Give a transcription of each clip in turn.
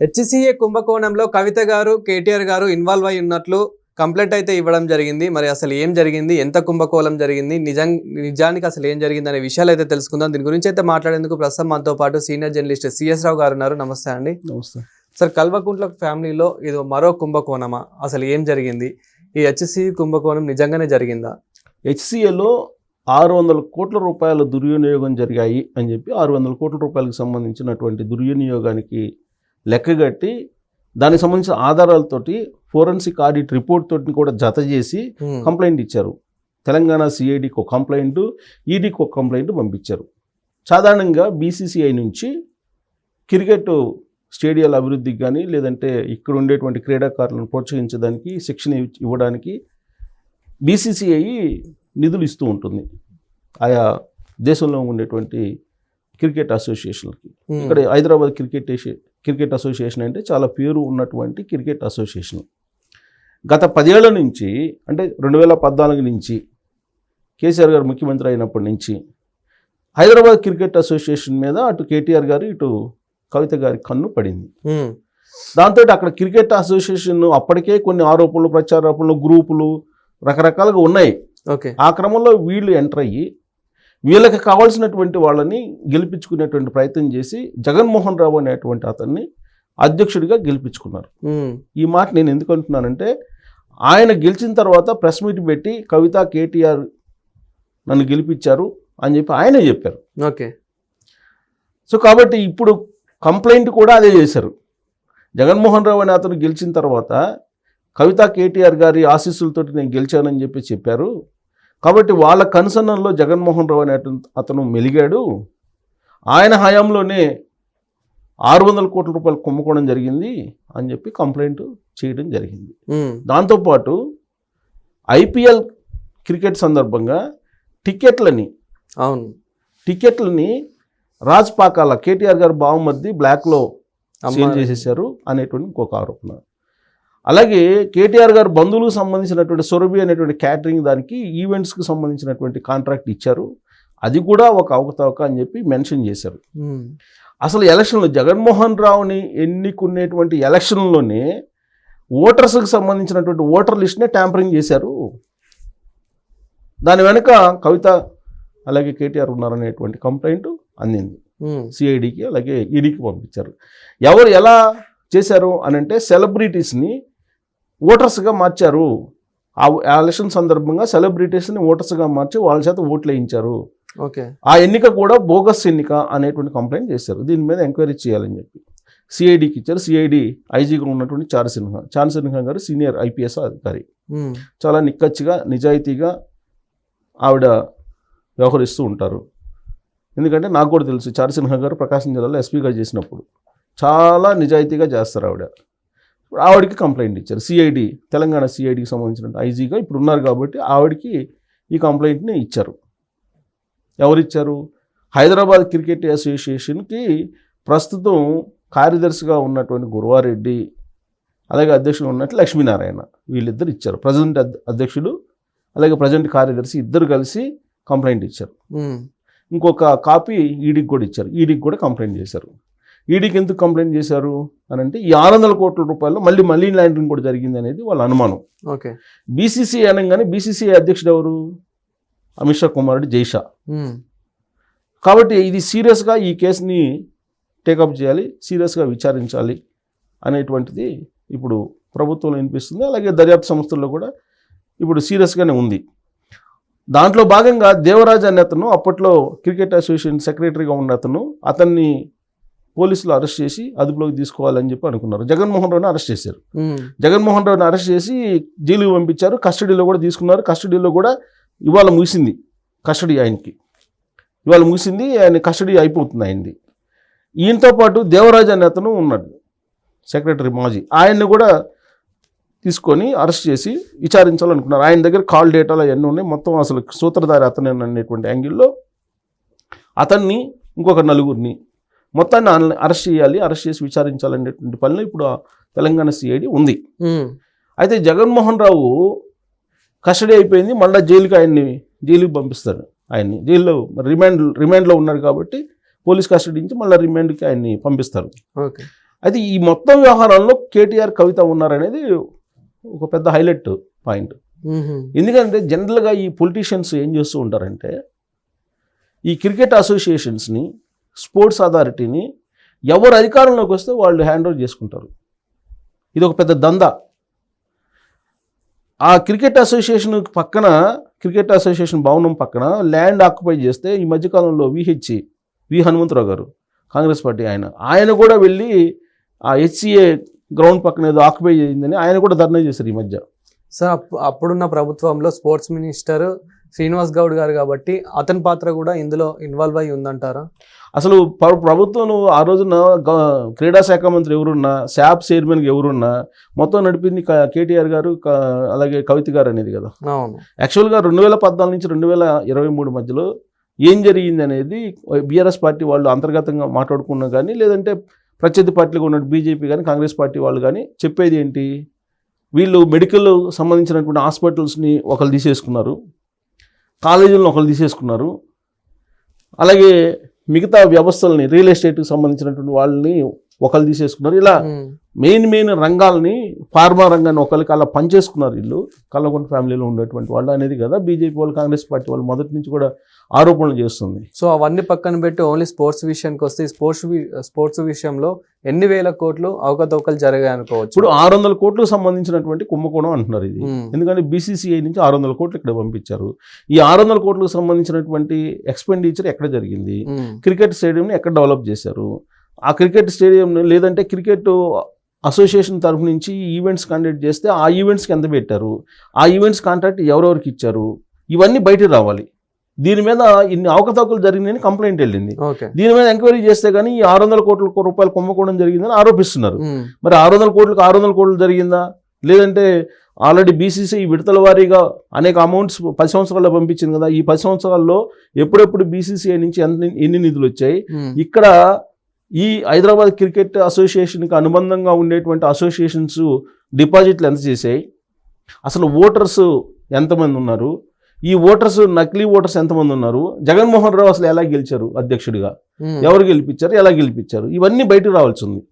HCA కుంభకోణంలో కవిత గారు కేటీఆర్ గారు ఇన్వాల్వ్ అయి ఉన్నట్లు కంప్లైంట్ అయితే ఇవ్వడం జరిగింది. మరి అసలు ఏం జరిగింది? ఎంత కుంభకోణం జరిగింది? నిజం నిజానికి అసలు ఏం జరిగింది అనే విషయాలు అయితే తెలుసుకుందాం. దీని గురించి అయితే మాట్లాడేందుకు ప్రస్తుతం మనతో పాటు సీనియర్ జర్నలిస్ట్ సిఎస్ రావు గారు ఉన్నారు. నమస్తే అండి. నమస్తే. సార్ కల్వకుంట్ల ఫ్యామిలీలో ఇది మరో కుంభకోణమా? అసలు ఏం జరిగింది? ఈ హెచ్సి కుంభకోణం నిజంగానే జరిగిందా? హెచ్సిఏలో ఆరు వందల కోట్ల రూపాయల దుర్వినియోగం జరిగాయి అని చెప్పి ఆరు వందల కోట్ల రూపాయలకు సంబంధించినటువంటి దుర్వినియోగానికి లెక్కగట్టి దానికి సంబంధించిన ఆధారాలతోటి ఫోరెన్సిక్ ఆడిట్ రిపోర్ట్ తోటి కూడా జత చేసి హ్మ్. కంప్లైంట్ ఇచ్చారు తెలంగాణ సిఐడికి ఒక కంప్లైంట్ ఈడీకి ఒక కంప్లైంట్ పంపించారు సాధారణంగా బీసీసీఐ నుంచి క్రికెట్ స్టేడియాల అభివృద్ధికి కానీ లేదంటే ఇక్కడ ఉండేటువంటి క్రీడాకారులను ప్రోత్సహించడానికి శిక్షణ ఇవ్- ఇవ్వడానికి బీసీసీఐ నిధులు ఇస్తూ ఉంటుంది ఆయా దేశంలో ఉండేటువంటి క్రికెట్ అసోసియేషన్లకి హ్మ్. ఇక్కడ హైదరాబాద్ క్రికెట్ క్రికెట్ అసోసియేషన్ అంటే చాలా పేరు ఉన్నటువంటి క్రికెట్ అసోసియేషన్. గత పదేళ్ళ నుంచి అంటే రెండు వేల పద్నాలుగు నుంచి కేసీఆర్ గారు ముఖ్యమంత్రి అయినప్పటి నుంచి హైదరాబాద్ క్రికెట్ అసోసియేషన్ మీద అటు కేటీఆర్ గారు ఇటు కవిత గారి కన్ను పడింది. దాంతో అక్కడ క్రికెట్ అసోసియేషన్ అప్పటికే కొన్ని ఆరోపణలు ప్రచారోపణలు గ్రూపులు రకరకాలుగా ఉన్నాయి. ఓకే. ఆ క్రమంలో వీళ్ళు ఎంటర్ అయ్యి వీళ్ళకి కావాల్సినటువంటి వాళ్ళని గెలిపించుకునేటువంటి ప్రయత్నం చేసి జగన్మోహన్ రావు అనేటువంటి అతన్ని అధ్యక్షుడిగా గెలిపించుకున్నారు. ఈ మాట నేను ఎందుకు అంటున్నానంటే ఆయన గెలిచిన తర్వాత ప్రెస్ మీట్ పెట్టి కవిత కేటీఆర్ నన్ను గెలిపించారు అని చెప్పి ఆయనే చెప్పారు. ఓకే. సో కాబట్టి ఇప్పుడు కంప్లైంట్ కూడా అదే చేశారు. జగన్మోహన్ రావు అనే అతను గెలిచిన తర్వాత కవిత కేటీఆర్ గారి ఆశీస్సులతోటి నేను గెలిచానని చెప్పి చెప్పారు. కాబట్టి వాళ్ళ కన్సర్నంలో జగన్మోహన్ రావు అనే అతను మెలిగాడు ఆయన హయాంలోనే ఆరు వందల కోట్ల రూపాయలు కుంభకోణం జరిగింది అని చెప్పి కంప్లైంట్ చేయడం జరిగింది. దాంతోపాటు ఐపీఎల్ క్రికెట్ సందర్భంగా టికెట్లని అవును టికెట్లని రాజ్ పాకాల కేటీఆర్ గారు బావమర్ది బ్లాక్లో సేల్ అమ్మారు. చేసేసారు అనేటువంటి ఇంకొక ఆరోపణ అలాగే కేటీఆర్ గారు బంధువులకు సంబంధించినటువంటి సొరబి అనేటువంటి క్యాటరింగ్ దానికి ఈవెంట్స్కి సంబంధించినటువంటి కాంట్రాక్ట్ ఇచ్చారు. అది కూడా ఒక అవకతవక అని చెప్పి మెన్షన్ చేశారు. అసలు ఎలక్షన్లో జగన్మోహన్ రావుని ఎన్నుకునేటువంటి ఎలక్షన్లోనే ఓటర్స్కి సంబంధించినటువంటి ఓటర్ లిస్ట్నే ట్యాంపరింగ్ చేశారు. దాని వెనుక కవిత అలాగే కేటీఆర్ ఉన్నారనేటువంటి కంప్లైంట్ అందింది. సిఐడికి అలాగే ఈడీకి పంపించారు. ఎవరు ఎలా చేశారు అని అంటే సెలబ్రిటీస్ని ఓటర్స్గా మార్చారు. ఆ ఎలక్షన్ సందర్భంగా సెలబ్రిటీస్ని ఓటర్స్గా మార్చి వాళ్ళ చేత ఓట్లు వేయించారు ఓకే. ఆ ఎన్నిక కూడా బోగస్ ఎన్నిక అనేటువంటి కంప్లైంట్ చేశారు. దీని మీద ఎంక్వైరీ చేయాలని చెప్పి. సిఐడికి ఇచ్చారు. సిఐడి ఐజీగా ఉన్నటువంటి చారు సిన్హా చారు సిన్హా గారు సీనియర్ ఐపీఎస్ అధికారి. చాలా నిక్కచ్చిగా నిజాయితీగా ఆవిడ వ్యవహరిస్తూ ఉంటారు. ఎందుకంటే నాకు కూడా తెలుసు చారు సిన్హా గారు ప్రకాశం జిల్లాలో ఎస్పీగా చేసినప్పుడు. చాలా నిజాయితీగా చేస్తారు ఆవిడ. ఆవిడకి కంప్లైంట్ ఇచ్చారు. సిఐడి తెలంగాణ సిఐడికి సంబంధించిన ఐజీగా ఇప్పుడు ఉన్నారు కాబట్టి ఆవిడకి ఈ కంప్లైంట్ని ఇచ్చారు. ఎవరు ఇచ్చారు హైదరాబాద్ క్రికెట్ అసోసియేషన్కి ప్రస్తుతం కార్యదర్శిగా ఉన్నటువంటి గురువారెడ్డి అలాగే అధ్యక్షుడు ఉన్నట్టు లక్ష్మీనారాయణ వీళ్ళిద్దరు ఇచ్చారు. ప్రజెంట్ అధ్య- అధ్యక్షుడు అలాగే ప్రజెంట్ కార్యదర్శి ఇద్దరు కలిసి కంప్లైంట్ ఇచ్చారు. ఇంకొక కాపీ ఈడీకి కూడా ఇచ్చారు. ఈడీకి కూడా కంప్లైంట్ చేశారు. ఈడీకి ఎందుకు కంప్లైంట్ చేశారు అని అంటే ఈ ఆరు వందల కోట్ల రూపాయలు మళ్ళీ మళ్ళీ ల్యాండింగ్ కూడా జరిగింది అనేది వాళ్ళ అనుమానం. ఓకే. బీసీసీ అనగానే బీసీసీ అధ్యక్షుడు ఎవరు? అమిత్ షా కుమారుడు జైషా. హ్మ్. కాబట్టి ఇది సీరియస్గా ఈ కేసుని టేకప్ చేయాలి సీరియస్గా విచారించాలి అనేటువంటిది ఇప్పుడు ప్రభుత్వంలో వినిపిస్తుంది. అలాగే దర్యాప్తు సంస్థల్లో కూడా ఇప్పుడు సీరియస్గానే ఉంది. దాంట్లో భాగంగా దేవరాజ్ అనే అతను అప్పట్లో క్రికెట్ అసోసియేషన్ సెక్రటరీగా ఉన్న అతను అతన్ని పోలీసులు అరెస్ట్ చేసి అదుపులోకి తీసుకోవాలని చెప్పి అనుకున్నారు. జగన్మోహన్ రావుని అరెస్ట్ చేశారు. జగన్మోహన్ రావుని అరెస్ట్ చేసి జైలుకి పంపించారు. కస్టడీలో కూడా తీసుకున్నారు. కస్టడీలో కూడా ఇవాళ ముగిసింది కస్టడీ ఆయనకి. ఇవాళ ముగిసింది ఆయన కస్టడీ అయిపోతుంది ఆయనది. ఈయనతో పాటు దేవరాజ్ అనే అతను ఉన్నాడు సెక్రటరీ మాజీ. ఆయన్ని కూడా తీసుకొని అరెస్ట్ చేసి విచారించాలనుకున్నారు. ఆయన దగ్గర కాల్ డేటాలు అవన్నీ ఉన్నాయి. మొత్తం అసలు సూత్రధారి అతనే అనేటువంటి యాంగిల్లో అతన్ని ఇంకొక నలుగురిని మొత్తాన్ని అరెస్ట్ చేయాలి అరెస్ట్ చేసి విచారించాలనేటువంటి పనిలో ఇప్పుడు తెలంగాణ సిఐడి ఉంది. అయితే జగన్మోహన్ రావు కస్టడీ అయిపోయింది మళ్ళీ జైలుకి ఆయన్ని జైలుకి పంపిస్తారు ఆయన్ని. జైల్లో రిమాండ్ రిమాండ్లో ఉన్నాడు కాబట్టి పోలీస్ కస్టడీ నుంచి మళ్ళీ రిమాండ్కి ఆయన్ని పంపిస్తారు. ఓకే. అయితే ఈ మొత్తం వ్యవహారంలో కేటీఆర్ కవిత ఉన్నారనేది ఒక పెద్ద హైలైట్ పాయింట్. ఎందుకంటే జనరల్గా ఈ పొలిటీషియన్స్ ఏం చేస్తూ ఉంటారంటే ఈ క్రికెట్ అసోసియేషన్స్ని స్పోర్ట్స్ అథారిటీని ఎవరు అధికారంలోకి వస్తే వాళ్ళు హ్యాండ్ ఓవర్ చేసుకుంటారు. ఇది ఒక పెద్ద దందా. ఆ క్రికెట్ అసోసియేషన్ పక్కన క్రికెట్ అసోసియేషన్ భవనం పక్కన ల్యాండ్ ఆక్యుపై చేస్తే ఈ మధ్యకాలంలో విహెచ్సి వి హనుమంతరావు గారు కాంగ్రెస్ పార్టీ ఆయన. ఆయన కూడా వెళ్ళి ఆ హెచ్సిఏ గ్రౌండ్ పక్కన ఏదో ఆక్యుపై చేయిందని ఆయన కూడా ధర్నా చేశారు ఈ మధ్య. సార్ అప్పుడున్న ప్రభుత్వంలో స్పోర్ట్స్ మినిస్టర్ శ్రీనివాస్ గౌడ్ గారు కాబట్టి అతని పాత్ర కూడా ఇందులో ఇన్వాల్వ్ అయి ఉందంటారా? అసలు ప్ర- ప్రభుత్వం ఆ రోజున క్రీడా శాఖ మంత్రి ఎవరున్నా శాప్ చైర్మన్కి ఎవరున్నా మొత్తం నడిపింది కేటీఆర్ గారు అలాగే కవిత గారు అనేది కదా. అవును. యాక్చువల్గా రెండు వేల పద్నాలుగు నుంచి రెండు వేల ఇరవై మూడు మధ్యలో ఏం జరిగింది అనేది బీఆర్ఎస్ పార్టీ వాళ్ళు అంతర్గతంగా మాట్లాడుకున్నా కానీ లేదంటే ప్రత్యర్థి పార్టీలుగా ఉన్న బీజేపీ కానీ కాంగ్రెస్ పార్టీ వాళ్ళు కానీ చెప్పేది ఏంటి? వీళ్ళు మెడికల్ సంబంధించినటువంటి హాస్పిటల్స్ని ఒకరు తీసేసుకున్నారు. కాలేజీలను ఒకరు తీసేసుకున్నారు. అలాగే మిగతా వ్యవస్థల్ని రియల్ ఎస్టేట్కి సంబంధించినటువంటి వాళ్ళని ఒకరు తీసేసుకున్నారు. ఇలా. మెయిన్ మెయిన్ రంగాల్ని ఫార్మా రంగాన్ని ఒకరికి అలా పనిచేసుకున్నారు వీళ్ళు. కల్లకొండ ఫ్యామిలీలో ఉండేటువంటి వాళ్ళు అనేది కదా. బీజేపీ వాళ్ళు కాంగ్రెస్ పార్టీ వాళ్ళు మొదటి నుంచి కూడా ఆరోపణలు చేస్తుంది. సో అవన్నీ పక్కన పెట్టి ఓన్లీ స్పోర్ట్స్ విషయానికి వస్తే స్పోర్ట్స్ స్పోర్ట్స్ విషయంలో ఎన్ని వేల కోట్లు అవకతవకలు జరిగాయి అనుకోవచ్చు. ఇప్పుడు ఆరు వందల కోట్లకు సంబంధించినటువంటి కుంభకోణం అంటున్నారు ఇది. ఎందుకంటే బీసీసీఐ నుంచి ఆరు వందల కోట్లు ఇక్కడ పంపించారు. ఈ ఆరు వందల కోట్లకు సంబంధించినటువంటి ఎక్స్పెండిచర్ ఎక్కడ జరిగింది. క్రికెట్ స్టేడియంని ఎక్కడ డెవలప్ చేశారు? ఆ క్రికెట్ స్టేడియం లేదంటే క్రికెట్ అసోసియేషన్ తరఫు నుంచి ఈవెంట్స్ కండక్ట్ చేస్తే ఆ ఈవెంట్స్కి ఎంత పెట్టారు? ఆ ఈవెంట్స్ కాంట్రాక్ట్ ఎవరెవరికి ఇచ్చారు? ఇవన్నీ బయటికి రావాలి. దీని మీద ఇన్ని అవకతవకలు జరిగిందని కంప్లైంట్ వెళ్ళింది. దీని మీద ఎంక్వైరీ చేస్తే కానీ ఈ ఆరు వందల కోట్ల రూపాయలు కుంభకోణం జరిగిందని ఆరోపిస్తున్నారు. మరి ఆరు వందల కోట్లకు ఆరు వందల కోట్లు జరిగిందా? లేదంటే ఆల్రెడీ బీసీసీ విడతల వారీగా అనేక అమౌంట్స్ పది సంవత్సరాల్లో పంపించింది కదా. ఈ పది సంవత్సరాల్లో ఎప్పుడెప్పుడు బీసీసీఐ నుంచి ఎంత ఎన్ని నిధులు వచ్చాయి. ఇక్కడ ఈ హైదరాబాద్ క్రికెట్ అసోసియేషన్కి అనుబంధంగా ఉండేటువంటి అసోసియేషన్స్ డిపాజిట్లు ఎంత చేశాయి? అసలు ఓటర్స్ ఎంతమంది ఉన్నారు? ఈ ఓటర్స్ నకిలీ ఓటర్స్ ఎంతమంది ఉన్నారు? జగన్మోహన్ రావు అసలు ఎలా గెలిచారు అధ్యక్షుడిగా. ఎవరు గెలిపించారు? ఎలా గెలిపించారు? ఇవన్నీ బయటకు రావాల్సి ఉంది.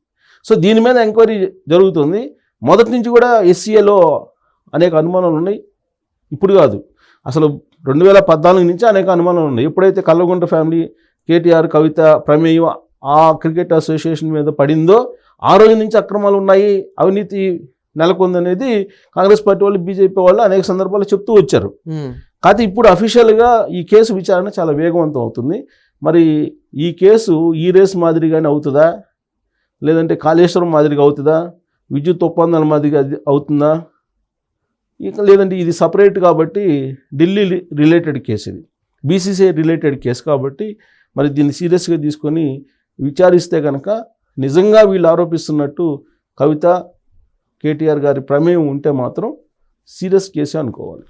సో దీని మీద ఎంక్వైరీ జరుగుతుంది. మొదటి నుంచి కూడా ఎస్సీఏలో అనేక అనుమానాలు ఉన్నాయి. ఇప్పుడు కాదు. అసలు రెండు వేల పద్నాలుగు నుంచి అనేక అనుమానాలు ఉన్నాయి. ఎప్పుడైతే కల్లగుంట ఫ్యామిలీ కేటీఆర్ కవిత ప్రమేయం ఆ క్రికెట్ అసోసియేషన్ మీద పడిందో ఆ రోజు నుంచి అక్రమాలు ఉన్నాయి. అవినీతి నెలకొందనేది కాంగ్రెస్ పార్టీ వాళ్ళు బీజేపీ వాళ్ళు అనేక సందర్భాల్లో చెప్తూ వచ్చారు. కాకపోతే ఇప్పుడు అఫీషియల్గా ఈ కేసు విచారణ చాలా వేగవంతం అవుతుంది. మరి ఈ కేసు ఈ రేస్ మాదిరిగానే అవుతుందా? లేదంటే కాళేశ్వరం మాదిరిగా అవుతుందా? విద్యుత్ ఒప్పందాల మాదిరిగా అవుతుందా? ఇక లేదంటే ఇది సపరేట్ కాబట్టి ఢిల్లీ రిలేటెడ్ కేసు ఇది. బీసీసీఐ రిలేటెడ్ కేసు కాబట్టి మరి దీన్ని సీరియస్గా తీసుకొని విచారిస్తే కనుక నిజంగా వీళ్ళు ఆరోపిస్తున్నట్టు కవిత కేటీఆర్ గారి ప్రమేయం ఉంటే మాత్రం సీరియస్ కేసే అనుకోవాలి.